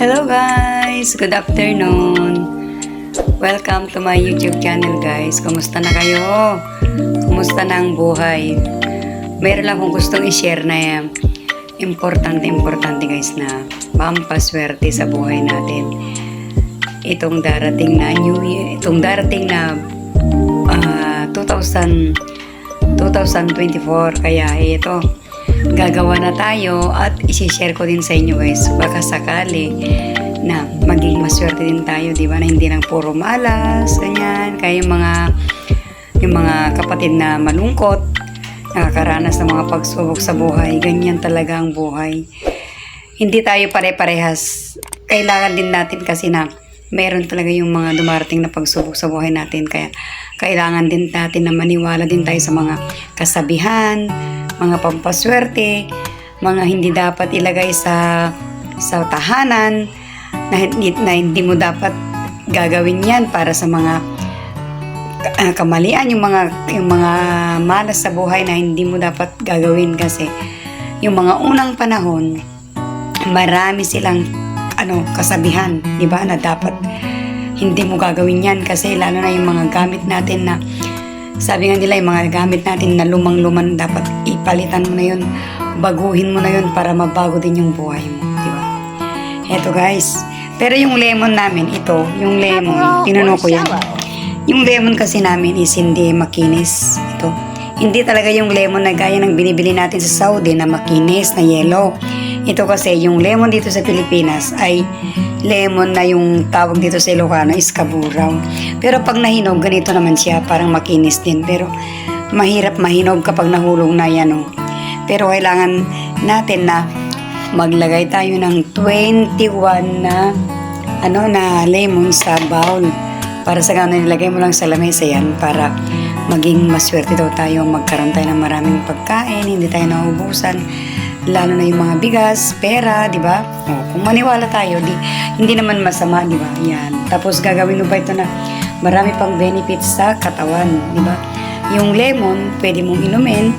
Hello guys! Good afternoon! Welcome to my YouTube channel guys. Kumusta na kayo? Kumusta na ang buhay? Meron lang akong gustong i-share na importante importante guys na pampaswerte sa buhay natin. Itong darating na New Year, itong darating na ah, 2000 2024 kaya ito gagawa na tayo at isi-share ko din sa inyo guys. Baka sakali na maging maswerte din tayo di ba? Na hindi lang puro malas ganyan. Kaya yung mga yung mga kapatid na malungkot nakakaranas ng mga pagsubok sa buhay ganyan talaga ang buhay. Hindi tayo pare-parehas. Kailangan din natin kasi na meron talaga yung mga dumarating na pagsubok sa buhay natin. Kaya kailangan din natin na maniwala din tayo sa mga kasabihan mga pampaswerte, mga hindi dapat ilagay sa sa tahanan na hindi, na hindi mo dapat gagawin yan para sa mga ah, kamalian yung mga yung mga malas sa buhay na hindi mo dapat gagawin. Kasi yung mga unang panahon marami silang ano kasabihan di ba na dapat hindi mo gagawin yan. Kasi lalo na yung mga gamit natin na sabi nga nila, yung mga gamit natin na lumang-luman, dapat ipalitan mo na yun, baguhin mo na yun para mabago din yung buhay mo, di ba? Eto guys, pero yung lemon namin, ito, yung lemon, tinanong ko yan. Yung lemon kasi namin is hindi makinis, ito. Hindi talaga yung lemon na gaya ng binibili natin sa Saudi na makinis, na yellow. Ito kasi, yung lemon dito sa Pilipinas ay lemon na yung tawag dito sa Ilocano is kaburaw. Pero pag nahinog, ganito naman siya, parang makinis din. Pero mahirap mahinog kapag nahulog na yan. Oh. Pero kailangan natin na maglagay tayo ng 21 na ano na lemon sa bowl. Para sa ganun, nilagay mo lang sa lamesa yan para maging maswerte daw tayo, magkaroon tayo ng maraming pagkain, hindi tayo naubusan lalo na yung mga bigas, pera, di ba? O, kung maniwala tayo, di, hindi naman masama, di ba? Yan. Tapos gagawin mo ba ito na marami pang benefits sa katawan, di ba? Yung lemon, pwede mong inumin,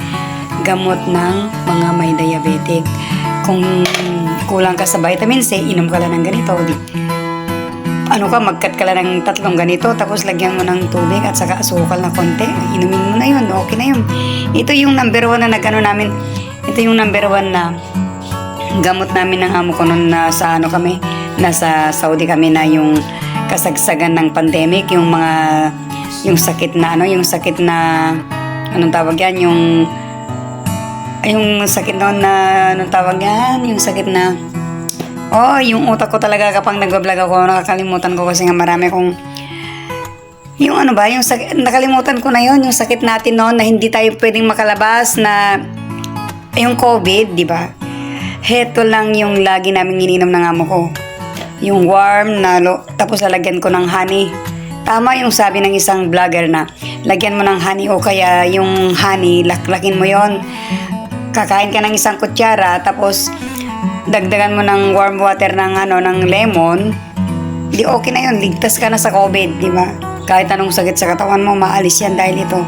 gamot ng mga may diabetic. Kung kulang ka sa vitamin C, inom ka lang ng ganito, di, ano ka, magkat ka lang ng tatlong ganito, tapos lagyan mo ng tubig at saka asukal na konti, inumin mo na yun, okay na yun. Ito yung number one na nagano namin, ito yung number one na gamot namin ng amo ko noon na sa ano kami, nasa Saudi kami na yung kasagsagan ng pandemic, yung mga, yung sakit na ano, yung sakit na, anong tawag yan, yung, yung sakit noon na, anong tawag yan, yung sakit na, oh, yung utak ko talaga kapag nag-vlog ako, nakakalimutan ko kasi nga marami kong, yung ano ba, yung sakit, nakalimutan ko na yon yung sakit natin noon na hindi tayo pwedeng makalabas na yung COVID, di ba? Heto lang yung lagi namin ininom ng amo ko. Yung warm na, lo, tapos lalagyan ko ng honey. Tama yung sabi ng isang vlogger na lagyan mo ng honey o kaya yung honey, laklakin mo yon Kakain ka ng isang kutsara, tapos dagdagan mo ng warm water ng ano ng lemon, di okay na yun. Ligtas ka na sa COVID, di ba? Kahit anong sakit sa katawan mo, maalis yan dahil ito.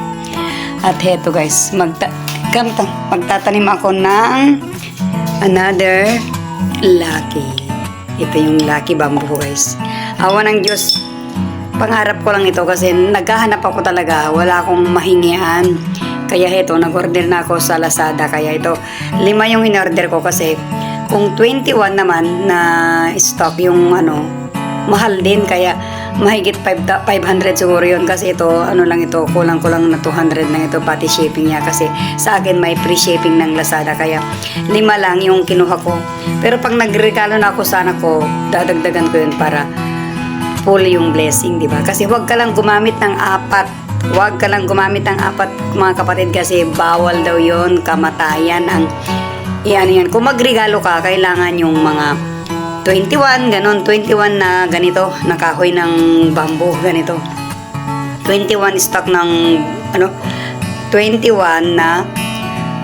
At heto guys, magta gamta, magtatanim ako ng another lucky. Ito yung lucky bamboo guys. Awa ng Diyos, pangarap ko lang ito kasi naghahanap ako talaga. Wala akong mahingian. Kaya ito, nag-order na ako sa Lazada. Kaya ito, lima yung in-order ko kasi kung 21 naman na stock yung ano, mahal din. Kaya mahigit 5, 500 siguro yun kasi ito, ano lang ito, kulang-kulang na 200 lang ito pati shipping niya kasi sa akin may free shipping ng Lazada kaya lima lang yung kinuha ko. Pero pag nagregalo na ako sa anak ko, dadagdagan ko yun para full yung blessing, di ba? Kasi huwag ka lang gumamit ng apat. Huwag ka lang gumamit ng apat, mga kapatid, kasi bawal daw yon kamatayan ang Iyan yan. Kung magregalo ka, kailangan yung mga 21, ganon, 21 na ganito, na kahoy ng bamboo, ganito. 21 stock ng, ano, 21 na,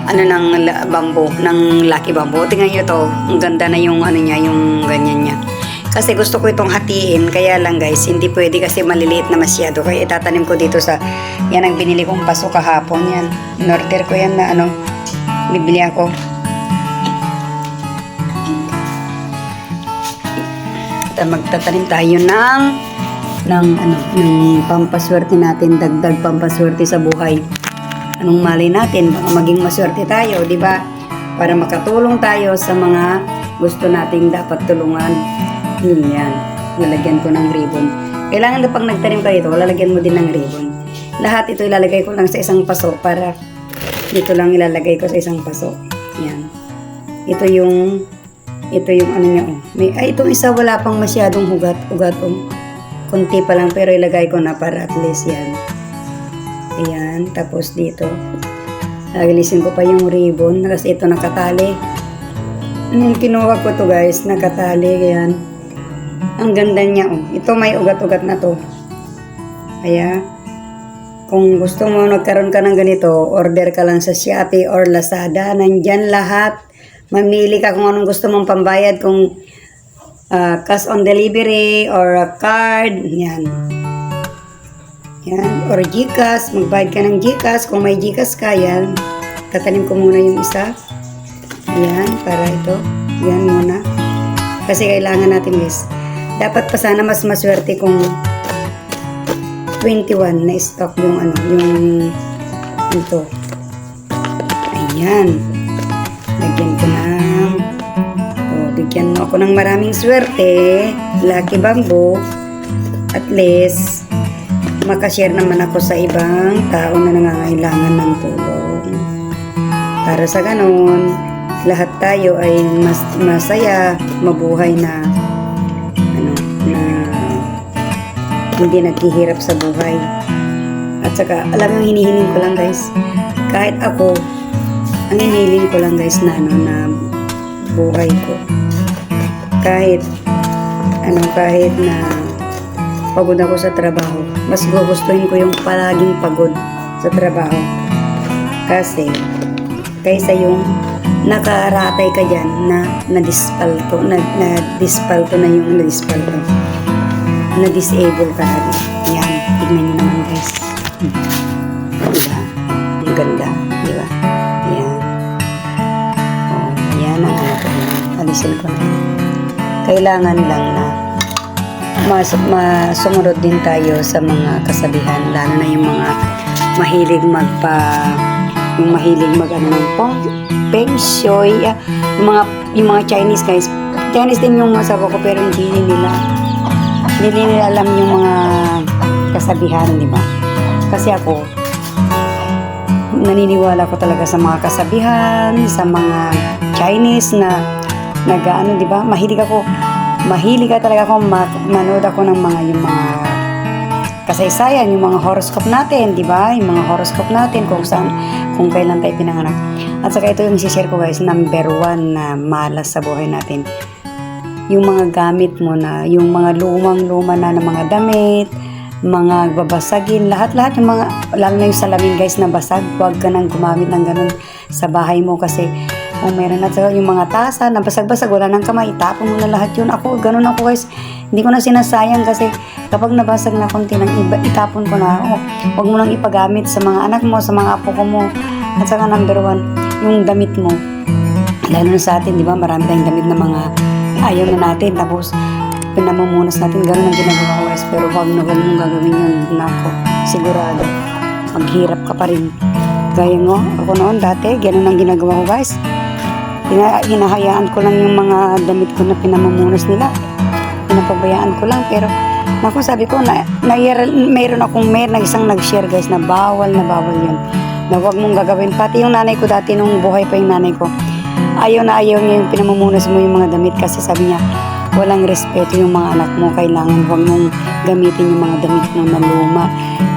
ano, ng bamboo, ng lucky bamboo. Tingnan nyo to, ang ganda na yung, ano niya, yung ganyan niya. Kasi gusto ko itong hatiin, kaya lang guys, hindi pwede kasi maliliit na masyado. Kaya itatanim ko dito sa, yan ang binili kong paso kahapon, yan. In-order ko yan na, ano, bibili ako. Magtatanim tayo ng ng ano, ng pampaswerte natin, dagdag pampaswerte sa buhay. Anong mali natin, baka maging maswerte tayo, di ba? Para makatulong tayo sa mga gusto nating dapat tulungan. Yun yan. Lalagyan ko ng ribbon. Kailangan na pag nagtanim ka ito, lalagyan mo din ng ribbon. Lahat ito ilalagay ko lang sa isang paso para dito lang ilalagay ko sa isang paso. Yan. Ito yung ito yung ano niya oh. May, ay, itong isa wala pang masyadong hugat. Ugat oh. Kunti pa lang pero ilagay ko na para at least yan. Ayan. Tapos dito. Lagalisin ko pa yung ribbon kasi ito nakatali. Nung kinuha ko to guys, nakatali. Ayan. Ang ganda niya oh. Ito may ugat-ugat na to. Kaya, kung gusto mo nagkaroon ka ng ganito, order ka lang sa Shopee or Lazada. Nandyan lahat. Mamili ka kung anong gusto mong pambayad. Kung ah, cash on delivery or a card. Yan. Yan. Or Gcash. Magbayad ka ng Gcash. Kung may Gcash ka, yan. Tatanim ko muna yung isa. Yan. Para ito. Yan muna. Kasi kailangan natin guys. Dapat pa sana mas maswerte kung 21 na stock yung ano, yung ito. Ayan. Lagyan ko ng oh, bigyan mo ako ng maraming swerte. Lucky Bamboo. At least, makashare naman ako sa ibang tao na nangangailangan ng tulong. Para sa ganon, lahat tayo ay mas masaya, mabuhay na ano, na hindi naghihirap sa buhay. At saka, alam mo, hinihiling ko lang guys, kahit ako, ang hinihiling ko lang guys na ano, na buhay ko. Kahit, ano, kahit na pagod ako sa trabaho, mas gugustuhin ko yung palaging pagod sa trabaho. Kasi, kaysa yung nakaratay ka dyan na na-dispalto, na, na-dispalto na yung na-dispalto na-disable ka na. Yan, tignan nyo naman guys. Hmm. Diba? Ang ganda, Alisin ko na. Kailangan lang na mas, masumunod din tayo sa mga kasabihan, lalo na yung mga mahilig magpa yung mahilig mag ano ng pong feng shui, ah, yung mga yung mga Chinese guys. Chinese din yung asawa ko pero hindi nila hindi nila alam yung mga kasabihan, di ba? Kasi ako, naniniwala ko talaga sa mga kasabihan, sa mga Chinese na nag-ano, di ba? Mahilig ako, mahilig talaga ako ma- manood ako ng mga yung mga kasaysayan, yung mga horoscope natin, di ba? Yung mga horoscope natin kung saan, kung kailan tayo pinanganak. At saka ito yung share ko guys, number one na malas sa buhay natin yung mga gamit mo na, yung mga lumang-luma na ng mga damit, mga babasagin, lahat-lahat yung mga, lalo na yung salamin guys na basag, huwag ka nang gumamit ng ganun sa bahay mo kasi kung meron na yung mga tasa na basag-basag, wala nang kamay, itapon mo na lahat yun. Ako, ganun ako guys, hindi ko na sinasayang kasi kapag nabasag na konti ng iba, itapon ko na. Oh, huwag mo nang ipagamit sa mga anak mo, sa mga apo ko mo. At saka number one, yung damit mo. Lalo na sa atin, di ba, marami tayong damit na mga ayaw na natin tapos pinamumunas natin ganun ang ginagawa ko guys pero wag na mong gagawin yun nako sigurado maghirap ka pa rin gaya ngo ako noon dati ganun ang ginagawa ko guys Hina, hinahayaan ko lang yung mga damit ko na pinamumunas nila pinapabayaan ko lang pero Naku, sabi ko, na, na, mayroon akong mayroon na isang nag-share guys na bawal na bawal yun. Na huwag mong gagawin. Pati yung nanay ko dati nung buhay pa yung nanay ko ayaw na ayaw niya yung pinamumunas mo yung mga damit kasi sabi niya walang respeto yung mga anak mo. Kailangan huwag mong gamitin yung mga damit mo na luma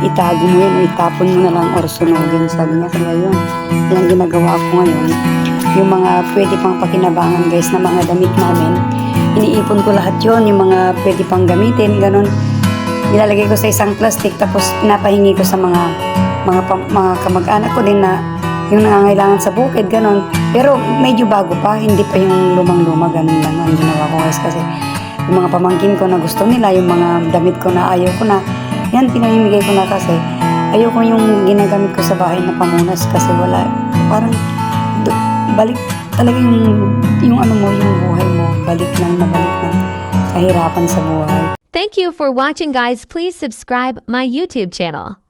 itago mo yun itapon mo na lang or sunugin sabi niya. Kaya yun yan ang ginagawa ko ngayon. Yung mga pwede pang pakinabangan guys na mga damit namin iniipon ko lahat yon yung mga pwede pang gamitin ganun. Nilalagay ko sa isang plastic tapos pinapahingi ko sa mga mga, mga kamag-anak ko din na yung nangangailangan sa bukid, ganun. Pero medyo bago pa, hindi pa yung lumang-luma, ganun lang ang ginawa ko guys kasi yung mga pamangkin ko na gusto nila, yung mga damit ko na ayaw ko na, yan, pinamimigay ko na kasi ayaw ko yung ginagamit ko sa bahay na pamunas kasi wala, parang do, balik talaga yung, yung ano mo, yung buhay mo, balik lang na balik lang. Kaya nahirapan sa buhay. Thank you for watching guys. Please subscribe my YouTube channel.